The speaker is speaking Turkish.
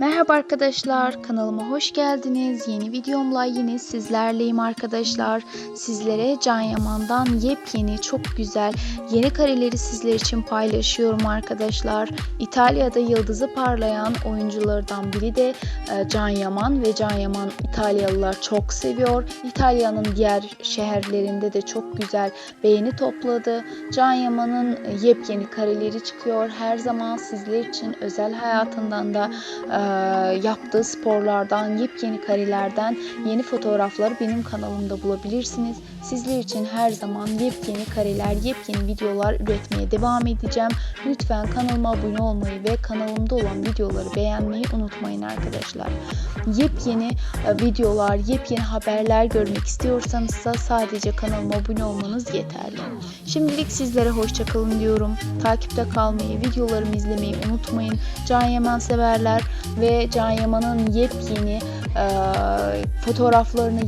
Merhaba arkadaşlar, kanalıma hoş geldiniz. Yeni videomla yine sizlerleyim arkadaşlar. Sizlere Can Yaman'dan yepyeni, çok güzel yeni kareleri sizler için paylaşıyorum arkadaşlar. İtalya'da yıldızı parlayan oyunculardan biri de Can Yaman ve Can Yaman İtalyalılar çok seviyor. İtalya'nın diğer şehirlerinde de çok güzel beğeni topladı. Can Yaman'ın e, yepyeni kareleri çıkıyor. Her zaman sizler için özel hayatından da e, yaptığı sporlardan, yepyeni karelerden yeni fotoğrafları benim kanalımda bulabilirsiniz. Sizler için her zaman yepyeni kareler, yepyeni videolar üretmeye devam edeceğim. Lütfen kanalıma abone olmayı ve kanalımda olan videoları beğenmeyi unutmayın arkadaşlar. Yepyeni e, videolar, yepyeni haberler görmek istiyorsanız ise sadece kanalıma abone olmanız yeterli. Şimdilik sizlere hoşçakalın diyorum. Takipte kalmayı, videolarımı izlemeyi unutmayın. Can Yaman severler ve Can Yaman'ın yepyeni e, fotoğraflarını